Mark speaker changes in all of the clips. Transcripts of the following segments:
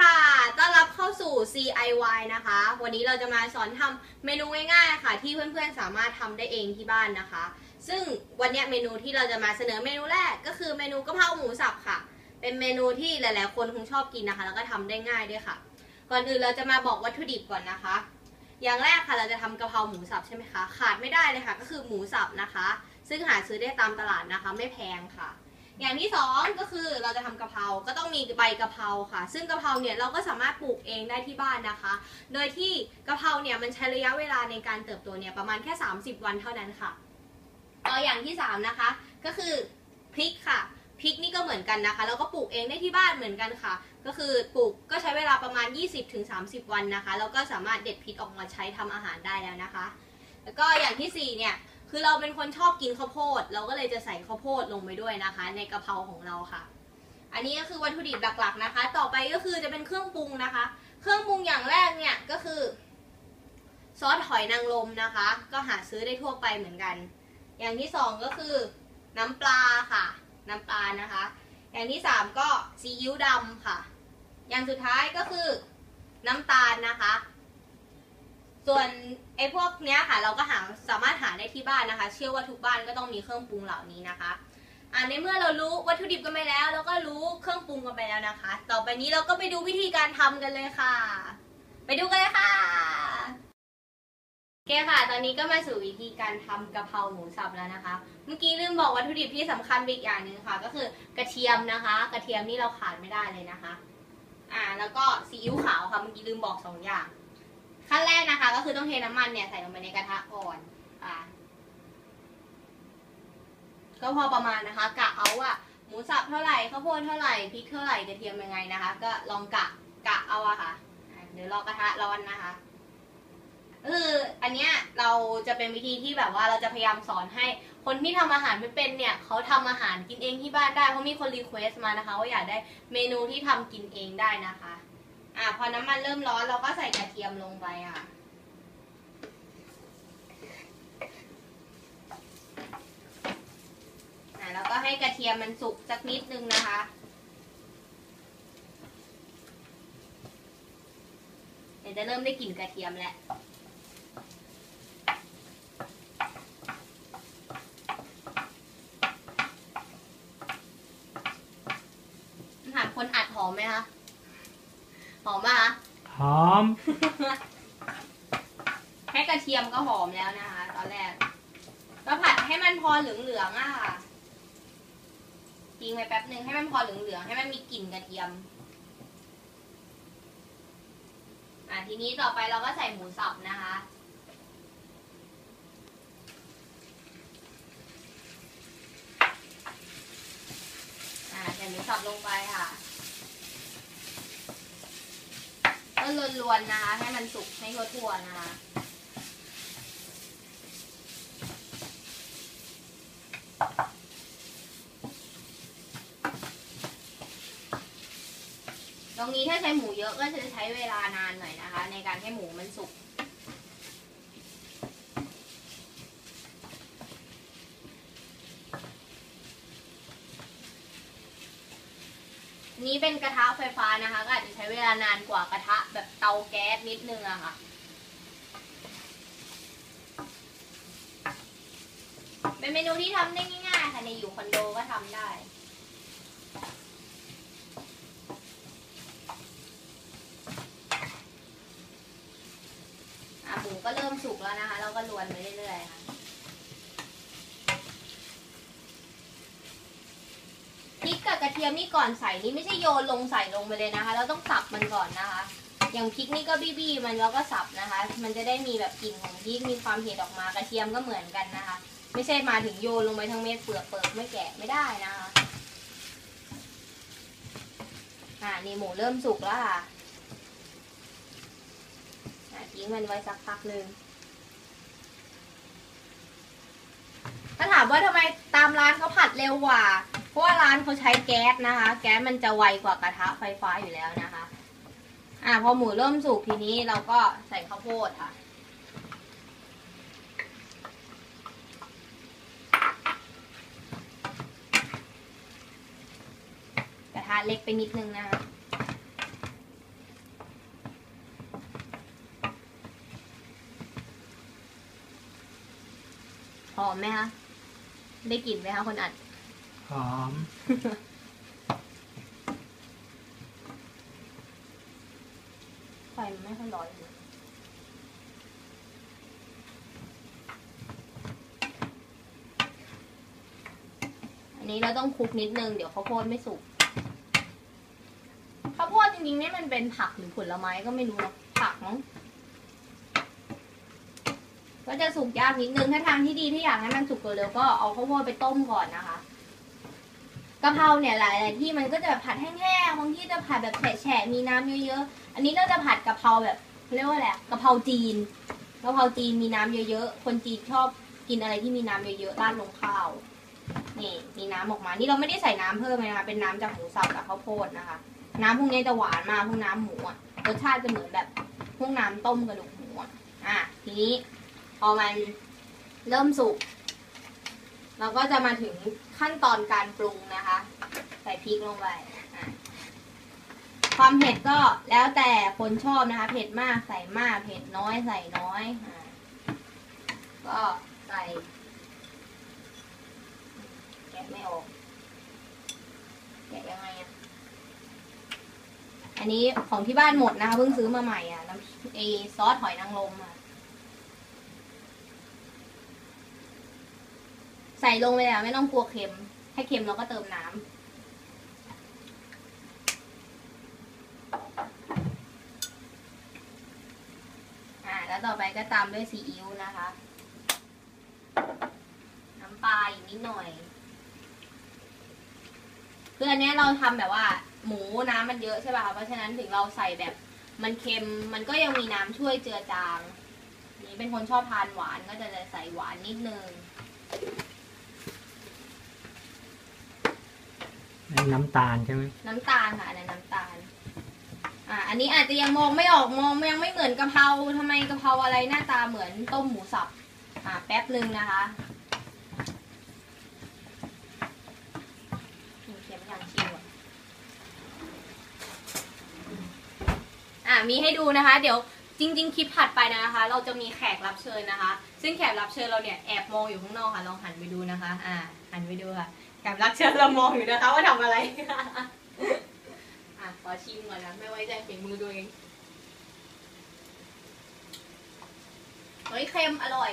Speaker 1: ค่ะ ต้อนรับเข้าสู่ CIY นะคะ วันนี้เราจะมาสอนทำเมนูง่ายๆค่ะ ที่เพื่อนๆสามารถทำได้เองที่บ้านนะคะ ซึ่งวันนี้เมนูที่เราจะมาเสนอเมนูแรกก็คือเมนูกะเพราหมูสับค่ะ เป็นเมนูที่หลายๆ คนคงชอบกินนะคะ แล้วก็ทำได้ง่ายด้วยค่ะ ก่อนอื่นเราจะมาบอกวัตถุดิบก่อนนะคะ อย่างแรกค่ะเราจะทำกะเพราหมูสับใช่ไหมคะ ขาดไม่ได้เลยค่ะ ก็คือหมูสับนะคะ ซึ่งหาซื้อได้ตามตลาดนะคะ ไม่แพงค่ะ อย่างที่สองก็คือเราจะทำกะเพรา ก็ต้องมีใบกะเพราค่ะ ซึ่งกะเพราเนี่ยเราก็สามารถปลูกเองได้ที่บ้านนะคะ โดยที่กะเพราเนี่ยมันใช้ระยะเวลาในการเติบโตเนี่ยประมาณแค่ 30 วันเท่านั้นค่ะตัวอย่างที่สามนะคะก็คือพริกค่ะพริกนี่ก็เหมือนกันนะคะแล้วก็ปลูกเองได้ที่บ้านเหมือนกันค่ะ ก็คือปลูกก็ใช้เวลาประมาณ 20-30 วันนะคะแล้วก็สามารถเด็ดพริกออกมาใช้ทำอาหารได้แล้วนะคะ แล้วก็อย่างที่สี่เนี่ย คือเราเป็นคนชอบกินข้าวโพด เราก็เลยจะใส่ข้าวโพดลงไปด้วยนะคะ ในกะเพราของเราค่ะ อันนี้ก็คือวัตถุดิบหลักๆนะคะ ต่อไปก็คือจะเป็นเครื่องปรุงนะคะ เครื่องปรุงอย่างแรกเนี่ยก็คือ ซอสหอยนางรมนะคะ ก็หาซื้อได้ทั่วไปเหมือนกัน อย่างที่สองก็คือ น้ำปลาค่ะ น้ำปลานะคะ อย่างที่สามก็ซีอิ๊วดำค่ะ อย่างสุดท้ายก็คือน้ำตาลนะคะ ส่วน อ้พวกเนี้ยค่ะ เราก็หาสามารถหาได้ที่บ้านนะคะ เชื่อว่าทุกบ้านก็ต้องมีเครื่องปรุงเหล่านี้นะคะอ่าในเมื่อเรารู้วัตถุดิบกันไปแล้ว เราก็รู้เครื่องปรุงกันไปแล้วนะคะ ต่อไปนี้เราก็ไปดูวิธีการทำกันเลยค่ะ ไปดูกันเลยค่ะโอเคค่ะ ตอนนี้ก็มาสู่วิธีการทำกะเพราหมูสับแล้วนะคะ เมื่อกี้ลืมบอกวัตถุดิบที่สำคัญอีกอย่างหนึ่งค่ะ ก็คือกระเทียมนะคะ กระเทียมนี่เราขาดไม่ได้เลยนะคะ อ่า แล้วก็ซีอิ๊วขาวค่ะ เมื่อกี้ลืมบอกสองอย่าง ขั้นแรกนะคะ ก็คือต้องเทน้ำมันเนี่ยใส่ลงไปในกระทะก่อนอ่าก็พอประมาณนะคะ กะเอาว่าหมูสับเท่าไหร่ข้าวโพดเท่าไหร่พริกเท่าไหร่กระเทียมยังไงนะคะ ก็ลองกะกะเอาอะค่ะอ่าเดี๋ยวรอกระทะร้อนนะคะคืออันเนี้ยเราจะเป็นวิธีที่แบบว่าเราจะพยายามสอนให้ คนที่ทำอาหารไม่เป็นเนี่ยเขาทำอาหารกินเองที่บ้านได้เพราะมีคนรีเควสต์มานะคะว่าอยากได้เมนูที่ทำกินเองได้นะคะ อะพอน้ำมันเริ่มร้อนเราก็ใส่กระเทียมลงไปอะ อะแล้วก็ให้กระเทียมมันสุกสักนิดนึงนะคะ เดี๋ยวจะเริ่มได้กลิ่นกระเทียมแล้วถาคนอัดหอมไหมคะ หอมป่ะคะ
Speaker 2: หอม
Speaker 1: แค่กระเทียมก็หอมแล้วนะคะ ตอนแรกก็ผัดให้มันพอเหลืองๆอะค่ะทิ้งไว้แป๊บหนึ่งให้มันพอเหลืองๆให้มันมีกลิ่นกระเทียม อะทีนี้ต่อไปเราก็ใส่หมูสับนะคะอะใส่หมูสับลงไปค่ะ ก็ลวนๆนะคะ ให้มันสุกให้ทั่วๆนะคะตรงนี้ถ้าใช้หมูเยอะก็จะใช้เวลานานหน่อยนะคะ ในการให้หมูมันสุก นี้เป็นกระทะไฟฟ้านะคะ ก็อาจจะใช้เวลานานกว่ากระทะแบบเตาแก๊สนิดนึงอะค่ะ เป็นเมนูที่ทำได้ง่ายๆค่ะในอยู่คอนโดก็ทำได้หมูก็เริ่มสุกแล้วนะคะ เราก็ลวนไปเรื่อยๆค่ะ พริก กับกระเทียมนี่ก่อนใส่นี่ไม่ใช่โยนลงใส่ลงไปเลยนะคะ เราต้องสับมันก่อนนะคะ อย่างพริกนี่ก็บี้ๆมันแล้วก็สับนะคะ มันจะได้มีแบบกลิ่นของพริกมีความเผ็ดออกมากระเทียมก็เหมือนกันนะคะ ไม่ใช่มาถึงโยนลงไปทั้งเม็ดเปลือกเปิกไม่แกะไม่ได้นะคะอ่านี่หมูเริ่มสุกแล้วค่ะอะทิ้งมันไว้สักพักหนึ่งถ้าถามว่าทำไมตามร้านเขาผัดเร็วกว่า เพราะว่าร้านเขาใช้แก๊สนะคะ แก๊สมันจะไวกว่ากระทะไฟฟ้าอยู่แล้วนะคะ อ่าพอหมูเริ่มสุกทีนี้เราก็ใส่ข้าวโพดค่ะกระทะเล็กไปนิดนึงนะคะหอมไหมคะ ได้กลิ่นไหมคะคนอัด
Speaker 2: หอม
Speaker 1: ไฟมันไม่ค่อยร้อนเลยอันนี้เราต้องคลุกนิดนึง เดี๋ยวข้าวโพดไม่สุก ข้าวโพดจริงๆนี่มันเป็นผักหรือผลไม้ก็ไม่รู้นะผักมั้งก็จะสุกยากนิดนึง ถ้าทางที่ดีที่อยากให้มันสุกเร็วๆก็เอาข้าวโพดไปต้มก่อนนะคะ กะเพราเนี่ยหลายๆที่มันก็จะแบบผัดแห้งๆบางที่จะผัดแบบแฉะๆมีน้ำเยอะๆอันนี้เราจะผัดกะเพราแบบเรียกว่าอะไรกะเพราจีนกะเพราจีนมีน้ำเยอะๆคนจีนชอบกินอะไรที่มีน้ำเยอะๆราดลงข้าวนี่มีน้ำออกมานี่เราไม่ได้ใส่น้ำเพิ่มเลยนะคะเป็นน้ำจากหมูสับกับข้าวโพดนะคะ น้ำพวกนี้จะหวานมากพวกน้ำหมูอะรสชาติจะเหมือนแบบพวกน้ำต้มกระดูกหมูอะอะทีนี้พอมันเริ่มสุก เราก็จะมาถึงขั้นตอนการปรุงนะคะ ใส่พริกลงไปความเผ็ดก็แล้วแต่คนชอบนะคะ เผ็ดมากใส่มากเผ็ดน้อยใส่น้อยอก็ใส่แกะไม่ออกแกะยังไงอะอันนี้ของที่บ้านหมดนะคะเพิ่งซื้อมาใหม่อะน้ำไอซอสหอยนางรมอะ ใส่ลงเลยอะไม่ต้องกลัวเค็มให้เค็มเราก็เติมน้ำอ่า แล้วต่อไปก็ตามด้วยซีอิ๊วนะคะ น้ำปลาอีกนิดหน่อย คืออันนี้เราทำแบบว่า หมูน้ำมันเยอะใช่ป่ะคะเพราะฉะนั้นถึงเราใส่แบบมันเค็ม มันก็ยังมีน้ำช่วยเจือจาง นี่เป็นคนชอบทานหวานก็จะใส่หวานนิดนึง
Speaker 2: น้ำตาลใช่ไหม
Speaker 1: น้ำตาลค่ะอันนั้นน้ำตาล อ่า อันนี้อาจจะยังมองไม่ออกมองยังไม่เหมือนกะเพราทำไมกะเพราอะไรหน้าตาเหมือนต้มหมูสับ อ่า แป๊บหนึ่งนะคะนี่เค็มอย่างชิวอะอ่ามีให้ดูนะคะ เดี๋ยว จริง ๆ คลิปถัดไปนะคะ เราจะมีแขกรับเชิญนะคะ ซึ่งแขกรับเชิญเราเนี่ยแอบมองอยู่ข้างนอกค่ะ ลองหันไปดูนะคะ อ่า หันไปดูค่ะ แขกรับเชิญเรามองอยู่นะคะ ว่าทำอะไร อะขอชิมก่อนนะ ไม่ไว้ใจฝีมือตัวเอง เฮ้ยเค็มอร่อย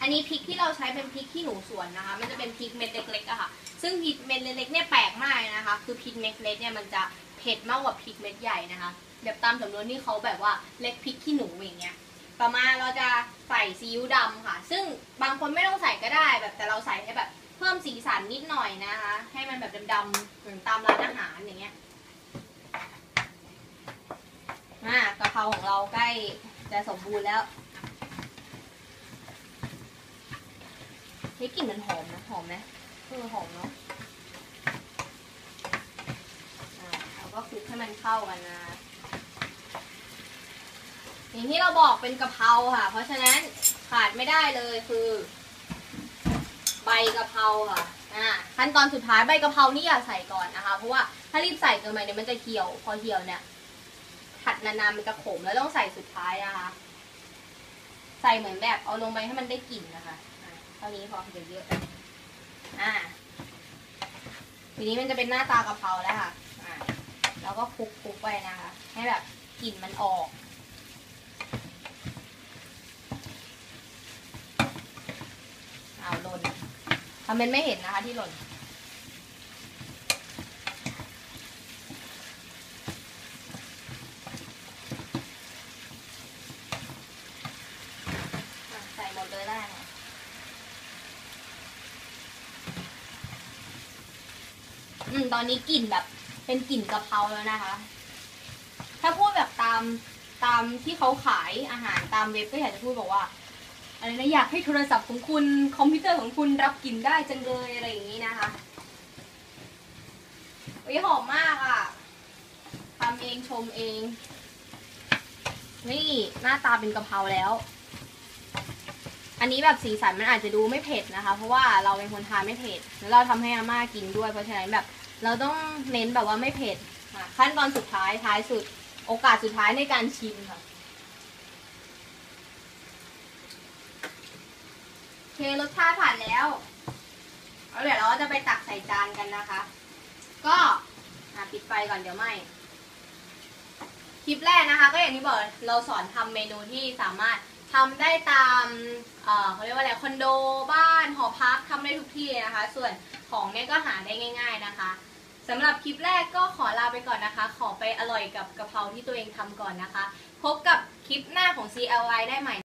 Speaker 1: อันนี้พริกที่เราใช้เป็นพริกขี้หนูสวนนะคะ มันจะเป็นพริกเม็ดเล็กๆอะค่ะ ซึ่งพริกเม็ดเล็กๆเนี่ยแปลกมากนะคะ คือพริกเม็ดเล็กเนี่ยมันจะเผ็ดมากกว่าพริกเม็ดใหญ่นะคะแบบตามสำนวนที่เขาแบบว่าเล็กพริกขี้หนูอย่างเงี้ยต่อมาเราจะใส่ซีอิ๊วดำค่ะ ซึ่งบางคนไม่ต้องใส่ก็ได้แบบแต่เราใส่ให้แบบเพิ่มสีสันนิดหน่อยนะคะ ให้มันแบบดำๆเหมือนตามร้านอาหารอย่างเงี้ยอ่ากะเพราของเราใกล้จะสมบูรณ์แล้วนี่กลิ่นมันหอมนะหอมไหม เออหอมเนาะอ่าเราก็คลุกให้มันเข้ากันนะ อย่างที่เราบอกเป็นกะเพราค่ะ เพราะฉะนั้นขาดไม่ได้เลยคือ ใบกะเพราค่ะอ่าขั้นตอนสุดท้ายใบกะเพรานี่อย่าใส่ก่อนนะคะ เพราะว่าถ้ารีบใส่เกินไปเนี่ยมันจะเหี่ยว พอเหี่ยวเนี่ยผัดนานๆมันจะขมแล้วต้องใส่สุดท้ายนะคะ ใส่เหมือนแบบเอาลงไปให้มันได้กลิ่นนะคะอ่าเท่านี้พอเดี๋ยวเยอะไป อ่าทีนี้มันจะเป็นหน้าตากะเพราแล้วค่ะอ่าแล้วก็คลุกๆไปนะคะ ให้แบบกลิ่นมันออก เอาหล่นทำเป็นไม่เห็นนะคะที่หล่น อะใส่หมดเลยได้ค่ะอืม ตอนนี้กลิ่นแบบเป็นกลิ่นกะเพราแล้วนะคะ ถ้าพูดแบบตามตามที่เขาขายอาหารตามเว็บก็อยากจะพูดบอกว่าอะไรนะอยากให้โทรศัพท์ของคุณคอมพิวเตอร์ของคุณรับกลิ่นได้จังเลยอะไรอย่างนี้นะคะอุ้ยหอมมากอะทำเองชมเอง นี่หน้าตาเป็นกะเพราแล้ว อันนี้แบบสีสันมันอาจจะดูไม่เผ็ดนะคะ เพราะว่าเราเป็นคนทานไม่เผ็ดแล้วเราทำให้อาม่ากินด้วย เพราะฉะนั้นแบบเราต้องเน้นแบบว่าไม่เผ็ดขั้นตอนสุดท้ายท้ายสุด โอกาสสุดท้ายในการชิมค่ะโอเครสชาติผ่านแล้วแล้เดี๋ยวเราจะไปตักใส่จานกันนะคะ ก็ปิดไฟก่อนเดี๋ยวไม่คลิปแรกนะคะ ก็อย่างที่บอกเราสอนทำเมนูที่สามารถ ทำได้ตามเอ่อเขาเรียกว่าอะไรคอนโดบ้านหอพักทำได้ทุกที่เลยนะคะ ส่วนของเนี่ยก็หาได้ง่าย ๆนะคะสำหรับคลิปแรกก็ขอลาไปก่อนนะคะ ขอไปอร่อยกับกะเพราที่ตัวเองทำก่อนนะคะ พบกับคลิปหน้าของ CLI ได้ใหม่